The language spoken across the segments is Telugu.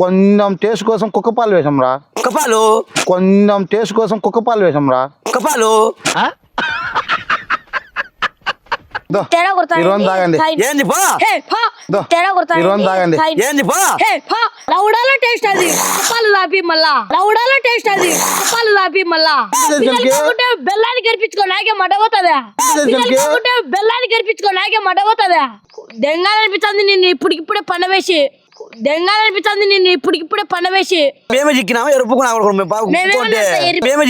కొంచెం టేస్ట్ కోసం కుక్క పాలు వేసాం రా కపాలు కొంచెం టేస్ట్ కోసం కుక్క పాలు వేసాం రా కపాలు దో, తేడా కొడతాను. ఈ రోజు తాగండి. ఏంది పో. హే పా. దో, తేడా కొడతాను. ఈ రోజు తాగండి. ఏంది పో. హే పా. లౌడాలో టేస్ట్ అది. కుప్పాలు దాపి మళ్ళా. లౌడాలో టేస్ట్ అది. కుప్పాలు దాపి మళ్ళా. తెలుసు పిల్లలు తెలుసు. కాకుంటే బెల్లాన్ని గరిపించుకో నాకే మడ పోతుందా? తెలుసు పిల్లలు. కాకుంటే బెల్లాన్ని గరిపించుకో నాకే మడ పోతుందా? దెంగాలనిపిస్తుంది నిన్ను పండవేసి. దెంగాలనిపిస్తుంది నిన్ను ఇప్పటికిప్పుడే పండవేసి మేమే చిక్కినామా ఎరుపుకుని ఆవిడ మేము కుక్కుంటే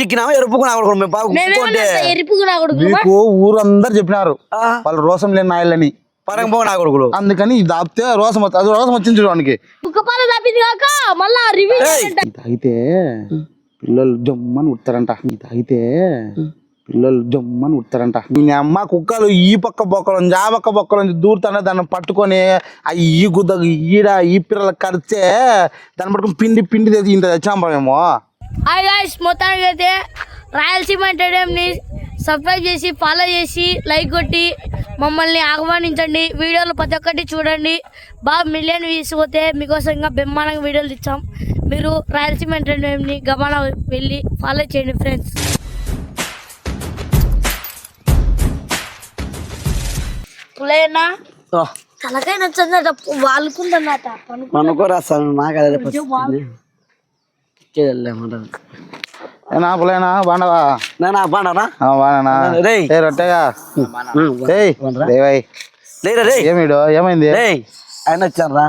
చిక్కినామా ఎరుపుకుని మేము కుక్కుంటే మీకు ఊరందరు చెప్పినారు. ఆ, వాళ్ళు రోసం లేని నాయలని నా కొడుకులు అందుకని ఇది దాపితే రోసం వస్తుంది అది రోసం వచ్చింది చూడడానికి. కుక్కపాలు దాపింది కాక మళ్ళా రివ్యూ తాగితే పిల్లలు జమ్మని ఉడతారంట ఇది తాగితే పిల్లలు జమ్మని ఉడతారంట. మీ అమ్మ కుక్కలు ఈ పక్క బొక్కలు ఆ పక్క బొక్కలు దూరుతానే దాన్ని పట్టుకొని అవి ఈ గుద్ద ఈడ ఈ పిల్లలు కరిచే దాన్ని పట్టుకొని పిండి పిండి తెచ్చి ఇంత తెచ్చాం మేము. హాయ్ గాయ్స్ మొత్తానికి అయితే రాయలసీమ ఎంటర్టైన్మెంట్ని సబ్స్క్రైబ్ చేసి ఫాలో చేసి లైక్ కొట్టి మమ్మల్ని ఆహ్వానించండి. వీడియోలు ప్రతి ఒక్కటి చూడండి. బాగా మిలియన్ వ్యూస్ పోతే మీకోసం ఇంకా బ్రహ్మాండంగా వీడియోలు ఇచ్చాం. మీరు రాయలసీమ ఎంటర్టైన్మెంట్ని గమనం వెళ్ళి ఫాలో చేయండి ఫ్రెండ్స్ పులైనా ఓ, తలకాయ నచ్చిందట వాళ్ళకుందన్నట అనుకోరా సార్ నాకు అదే బాండవా నేనా? రొట్టెగా? దేవై ఏమిడు? ఏమైంది? ఆయన వచ్చారా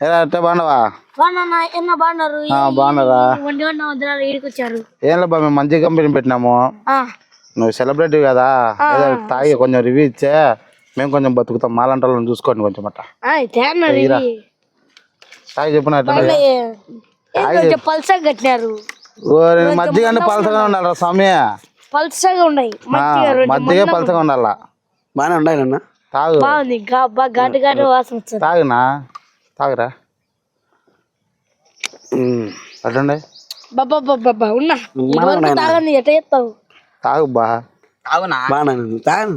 రొట్టె బాండవా బాగున్నారు? ఏం లేబ్బా మేము మంచి కంపెనీ పెట్టినాము. ఆ, నువ్వు సెలబ్రిటీ కదా. తాగి కొంచెం రివ్యూ ఇచ్చే. మేము కొంచెం బతుకుతాం. మాలంటి వాళ్ళని చూసుకోండి కొంచెం అట్ట. ఏం కొంచెం పల్సగా కట్టినారు? అంటే పలసగా ఉండాలి రా స్వామి. పల్సగా ఉన్నాయి. మజ్జిగ పలసగా ఉండాలా బాగానే ఉండాలన్నా తాగు. బాగుంది ఘాటు ఘాటు వాసన వస్తుంది. తాగునా? తాగురా. అట్లండి? బాబా బాబా ఉన్నా ఇదివరకు తాగంది ఎట్ట చేస్తావు? తాగు బా. బాగానే తాను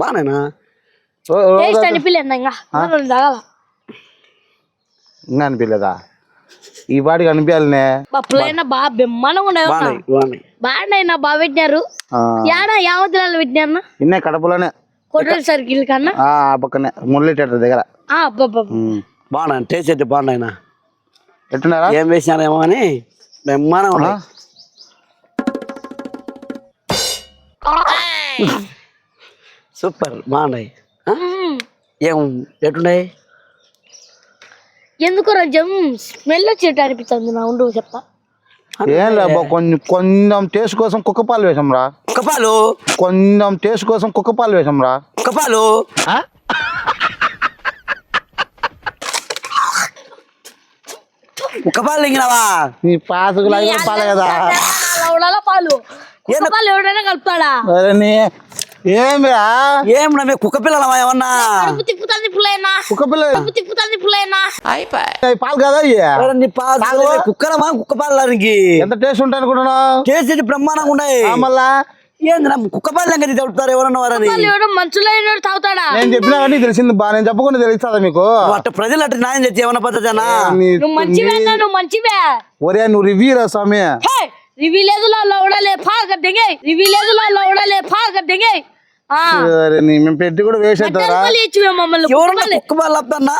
బాగానేనా ఓ, ఓ, టేస్ట్ అనిపించలేదు ఇంకా. రెండు తాగాల. ఇంకా అనిపించలేదా ఈ పాటికి అనిపించాలనే బాగా బెమ్మనంగా ఉన్నాయి అన్న. బాగున్నాయి బాగున్నాయి. బాగున్నాయి బా పెట్టినారు. ఆ, యాడా యావతిరాలు పెట్టినారు ఇన్నే కడపలోనే. కొట్టల సర్కిల్ కన్నా? ఆ పక్కనే మురళీ థియేటర్ దగ్గర. ఆ. బాగున్నాయి టేస్ట్ అయితే బాగున్నాయినా. ఎట్టున్నారా? ఏం వేసినారేమో అని ఉన్నాయి. సూపర్ బాగున్నాయి. ఏం ఎట్టున్నాయి ఎందుకు రజం స్మెల్ వచ్చేట అనిపిస్తుంది నా ఉండు చెప్తా ఏం లేబ్బా కొంచెం కొంచెం టేస్ట్ కోసం కుక్క పాలు వేసాం రా. కపాలు కొంచెం టేస్ట్ కోసం కుక్క పాలు వేసాం రా. కపాలు కపాలు లింగినావా నీ పాసుకు లాగే పాలే కదా. పాలు. కుక్క పాలు ఎవడైనా కలుపుతాడా? అరే నీ ఏమిరా ఏం మేము కుక్క పిల్లలమా ఏమన్నా? కడుపు తిప్పుతుంది పుల్లైనా కుక్క పిల్ల కడుపు తిప్పుతుంది పుల్లైనా ఈ పాలు కదా నీ పాలు కుక్కలమా కుక్క పాలకి ఎంత టేస్ట్ ఉంటాయి అనుకుంటున్నావు? టేస్ట్ బ్రహ్మాండంగా ఉన్నాయి. ఆ, మళ్ళా? నా కుక్క ఎవరన్నా వారని పాలు ఎవడో మంచులో అయినాడు తాగుతాడా? నేను చెప్పినా కానీ తెలిసింది బా నేను చెప్పకుండా తెలుస్తుందా మీకు? అట్ట ప్రజలు అట్ట న్యాయం చేస్తే ఏమన్నా పద్ధతేనా? నీ- నువ్వు మంచివే నువ్వు మంచివే. ఒరే నువ్వు రివ్యూ రా స్వామి. హే రివి లేదు లో లవడలే ఫా గద్దెంగే రివి లేదు లో లవడలే ఫా గద్దెంగే ఆ ఒరే నీ మేము పెట్టి కూడా మమ్మల్ని ఎవరన్నా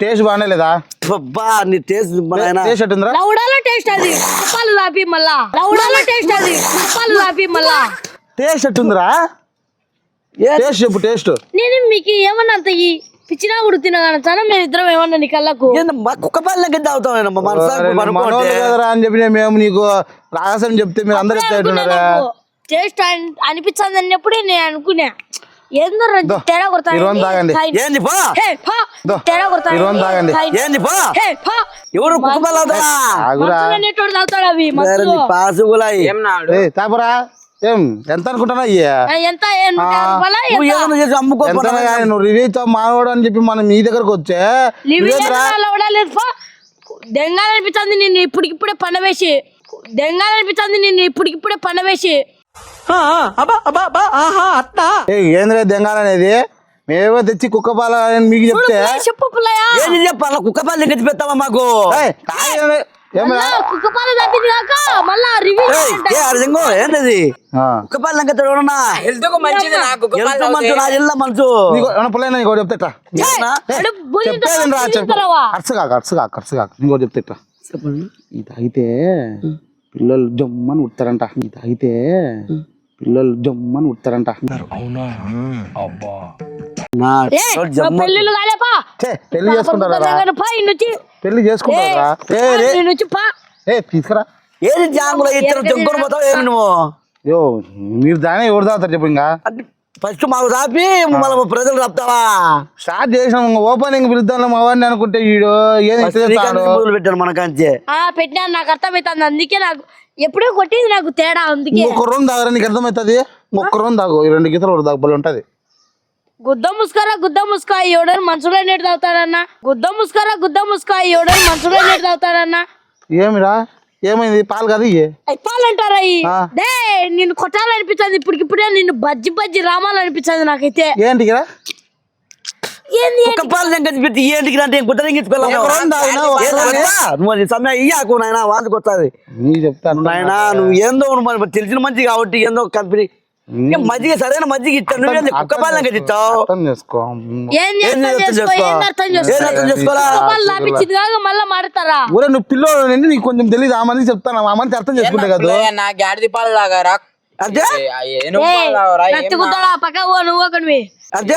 టేస్ట్ బాగానే లేదా? అబ్బా నీ టేస్ట్ టేస్ట్ ఎట్టుందిరా? లవడాలో టేస్ట్ అది. కుప్పాలు దాపి మళ్ళా. లవడాలో టేస్ట్ అది. కుప్పాలు దాపి మళ్ళా. టేస్ట్ ఎట్టుందిరా? ఏ- టేస్ట్ చెప్పు టేస్ట్ నేను మీకు ఏమన్నా అంత ఈ పిచ్చినా కూడా తినగానే మేము ఇద్దరం ఏమన్నా నీ కళ్ళకు. ఏంది మా కుక్క మనసారి మనోళ్ళు కదరా అని చెప్పి మేము నీకు రహస్యం చెప్తే మీరు అందరు ఎత్తుతున్నారా టేస్ట్ అనిపించింది అన్నప్పుడే నేను అనుకున్నా. ఏందో తేడా కొడతాను. ఏంది పో. తేడా కొడతాను. పో. ఎవరు ఏ తాపరా ఏం ఎంత అనుకుంటున్నా? నువ్వు రివ్యూ ఇచ్చావు మానవుడు అని చెప్పి మనం మీ దగ్గరకు వచ్చే. దెంగాలనిపిస్తుంది నిన్ను ఇప్పటికిప్పుడే పండవేసి దెంగాలనిపిస్తుంది నిన్ను ఇప్పటికిప్పుడే పండవేసి ఏ ఏంద్రే దెంగాలనేది మేమేవో తెచ్చి కుక్క పాల అని మీకు చెప్తే చెప్పు పుల్లయ్య ఏంది చెప్పాలా కుక్క పాలు పెడతావా మాకు? కుక్క పాలు తప్పింది కాక మళ్ళా రివ్యూ ఏ ఏంటది. కుక్క పాలు చూడన్నా మంచిది మంచు నా ఇళ్ళ మంచు. నీకు చెప్తే కాక కాక కాక. ఇది పిల్లలు జమ్మని ఉడతారంట. ఇది తాగితే పిల్లలు జమ్మని ఉడతారంట. పెళ్ళిళ్ళు కాలేపా? ఛే, పెళ్ళి చేసుకుంటారా? పెళ్ళి చేసుకుంటారా? ఏ తీసుకురా. ఏది జాంగులో ఇద్దరు చెంకొని పోతావు? ఏమి నువ్వు? యో మీరు దానే ఎవరు తాగుతారు చెప్పు ఇంకా? ఫస్ట్ మాకు రాపి మళ్ళీ ప్రజలు రాపుతావా? స్టార్ట్ చేసినాం ఓపెనింగ్ పిలుద్దాం మా వాడిని అనుకుంటే వీడు ఏది పెట్టాను మన కంచి. ఆ పెట్టినా నాకు అర్థమవుతుంది అందుకే నాకు ఎప్పుడో కొట్టింది నాకు తేడా అందుకే. ఇంకొక రోజు తాగరా నీకు అర్థమవుతుంది ఒక్క రోజు తాగు ఈ రెండు గీతలు ఒకటి తాగు ఉంటుంది. గుద్ద ముస్కరా గుద్ద ముస్కా ఎవడని మనసులో నీటి తాగుతాడన్న. గుద్ద ముస్కరా గుద్ద ముస్కా ఎవడని మనసులో నీటి తాగుతాడన్న. ఏమిరా? ఏమైంది? పాలు కాదు ఇయ్యి. ఈ? ఆ. డే నిన్ను కొట్టాలనిపించింది ఇప్పటికిప్పుడే నిన్ను బజ్జి బజ్జి రామాలనిపించింది నాకైతే. ఏంటికిరా పాలు రోజు నువ్వు వాంతికి వస్తుంది చెప్తాను. నాయన నువ్వు ఏందో నువ్వు మరి తెలిసిన మంచి కాబట్టి ఏందో కంపెనీ మజ్జిగ సరైన మజ్జిగ ఇచ్చాను నువ్వేంది కుక్క పాలు సంగతి ఇచ్చావు? అర్థం చేసుకో. ఏంది ఏంది అర్థం అర్థం చేసుకో? చేసుకో? ఏంది అర్థం ఏంది చేసుకో? అర్థం చేసుకోవాలా? కుక్కపాలు లాపించింది కాక మళ్ళా మాడతారా ఊరే నువ్వు పిల్లోడు నుండి నీకు కొంచెం తెలియదు ఆ మంది చెప్తాను? ఆ మంది అర్థం చేసుకుంటే కదా? నా గాడిది పాలు తాగారా? అదే పక్క ఓ నువ్వు ఒకనివి అదే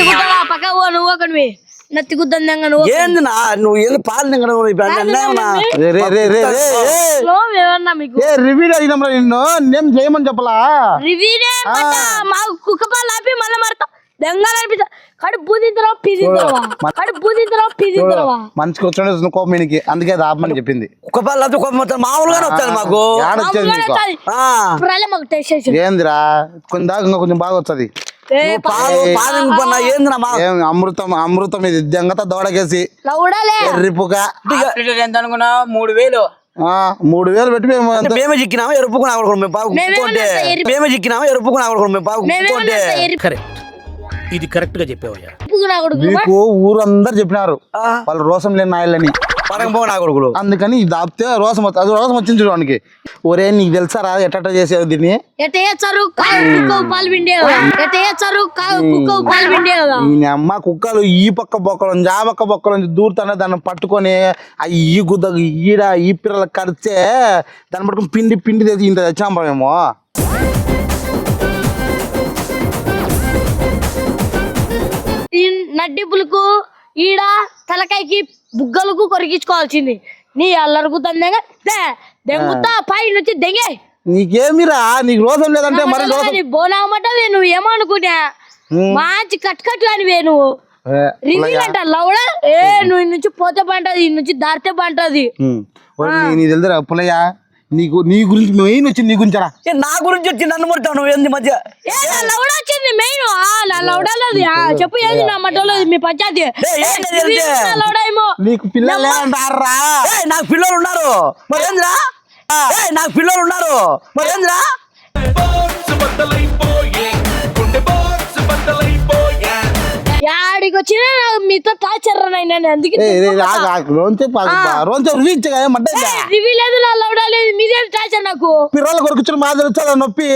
గుద్దడా పక్క ఓ నువ్వు ఒకనివి నత్తి గుద్దంగా నువ్వు ఏంది నా నువ్వు పాలు నిన్ను నేను చేయమని చెప్పలా? రివ్యూనే పట్ట మా కుక్క పాలు ఆపి మళ్ళీ మాడతాం దెంగలు అనిపించ కడు బూదింతరా పిదింతరవా కడు బూదింతరా పిదింతరవా మంచిగా వచ్చిన కోపం అందుకే అది ఆపమని చెప్పింది అయితే కుక్క మొత్తం మామూలుగానే మాకు. ఏడొచ్చేది నీకు? ఆ. ఇప్పుడు మాకు టెస్ట్ చేసి. ఏందిరా? కొంచెం దాకా ఇంకా కొంచెం బాగా వస్తుంది. ఏ పాలు పాలు పన్నా ఏంది నా మా ఏం అమృతం అమృతం ఇది దెంగత దోడకేసి ఎర్రిపుక. ఎంత మూడు వేలు. ఆ, మూడు వేలు పెట్టి మేము మేమే చిక్కినామా? ఎరుపుకుని కుక్కుంటే మేమే చిక్కినామా? ఎరుపుకుని ఆవిడకుండా మేము బాగా కుక్కుంటే కరెక్ట్. ఇది కరెక్ట్గా చెప్పావయ్యా మీకు ఊరందరు చెప్పినారు. ఆ. వాళ్ళు రోసం లేని నాయలని నా కొడుకులు. అందుకని ఇది దాపితే రోసం అది రోసం వచ్చింది చూడడానికి ఒరే నీకు తెలుసారా ఎట్ట చేసేది దీన్ని? ఈ అమ్మ కుక్కలు ఈ పక్క బొక్కలు ఆ పక్క బొక్కలు దూరుతానే దాన్ని పట్టుకొని ఆ ఈ గుద్ద ఈడ ఈ పిల్లలు కరిస్తే దాన్ని పట్టుకొని పిండి పిండి తెచ్చి ఇంత తెచ్చాం మేము. ఈ నడ్డిపులకు ఈడ తలకాయకి బుగ్గలకు కొరికించుకోవాల్సింది. నీ అల్లరకు దందెంగ దెంగుతా పై నుంచి దెంగే. నీకేమిరా? నీకు రోసం లేదంటే మరి బోనామటవే నువ్వు? ఏమనుకున్నా? మంచి కట్ కట్ కానివే నువ్వు రివ్యూ అంట లౌడ ఏ నువ్వు నుంచి పోతే పంటది నుంచి దారితే పంటది ఉమ్. ఒరే, నీ- నీకు తెలుదురా పుల్లయ్య? నీకు నీ గురించి మెయిన్ వచ్చింది నీ గురించరా? ఏ, నా గురించి వచ్చి నన్ను ముడతావు నువ్వు ఏంది మధ్య? ఏ నా లౌడ వచ్చింది మెయిన్ నా లౌడలోది ఆ, చెప్పు ఏది నా మటలోది మీ పంచాయతీ ఏ, ఏంది? నా లౌడ ఏమో? నీకు పిల్లలు లేదంటారా ఏ, నాకు పిల్లలు ఉన్నారు. మరి ఏందిరా ఏ, నాకు పిల్లలు ఉన్నారు. మరి ఏందిరా వచ్చినా మీతో టార్చర్ నేను అందుకే. రోంచే రోంచే రుచి మడ్డ రివ్యూ లేదు నా లౌడ లేదు మీదే టార్చర్ నాకు. పిల్లలు కొడుకుచ్చిన మాదిరి వచ్చా నొప్పి?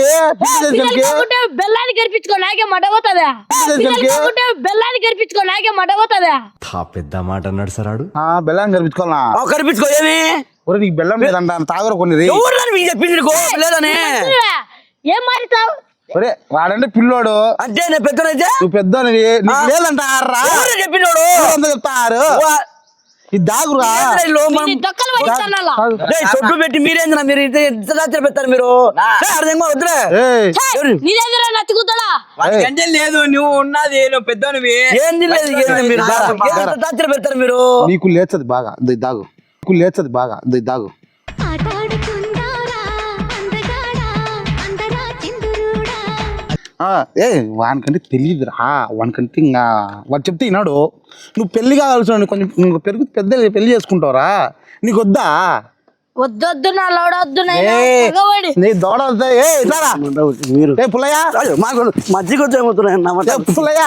బెల్లాన్ని గెలిపించుకో నాకే మడ పోతుందా? పిల్లలు పిల్లలు కాకుంటే బెల్లాన్ని గెలిపించుకో నాకే మడ పోతుందా? ఆ పెద్ద మాట అన్నాడు సరాడు ఆ బెల్లాన్ని కనిపించుకోవాలా ఆ, కనిపించుకో ఏమి? నీకు బెల్లం లేదంట తాగరు కొన్ని ఏం మారుతావు? ఒరే వాడంటే పిల్లోడు. అంటే నేను పెద్దనైతే నువ్వు పెద్ద నీకు లేదంటారా చెప్పినోడు చెప్తారు? వా- ఇది దాగురా పెట్టి మీరేందిరా? మీరు రాత్రి పెడతారు మీరు? డేయ్, అర్థం కాదు, వద్దులే ఏయ్, నీదేదిరా నత్తికుద్దడా వాడికంటే లేదు నువ్వు ఉన్నది నువ్వు పెద్దనివి ఏంది లేదు ఏంది మీరు? రాత్రి పెడతారు మీరు? నీకు లేచది బాగా దాగు నీకు లేచది బాగా దాగు. ఏ వానికంటే తెలియదురా వానికంటే ఇంకా వాడు చెప్తే విన్నాడు నువ్వు పెళ్ళి కావాల్సిన కొంచెం నువ్వు పెరుగు పెద్ద పెళ్ళి చేసుకుంటావురా. నీకు వద్దా వద్దొద్దు నా లోడొద్దు నీ దోడ వస్తే ఏ ఇట్లారా మీరు? ఏ పుల్లయ్య? మాకు మజ్జిగ ఏ పుల్లయ్య?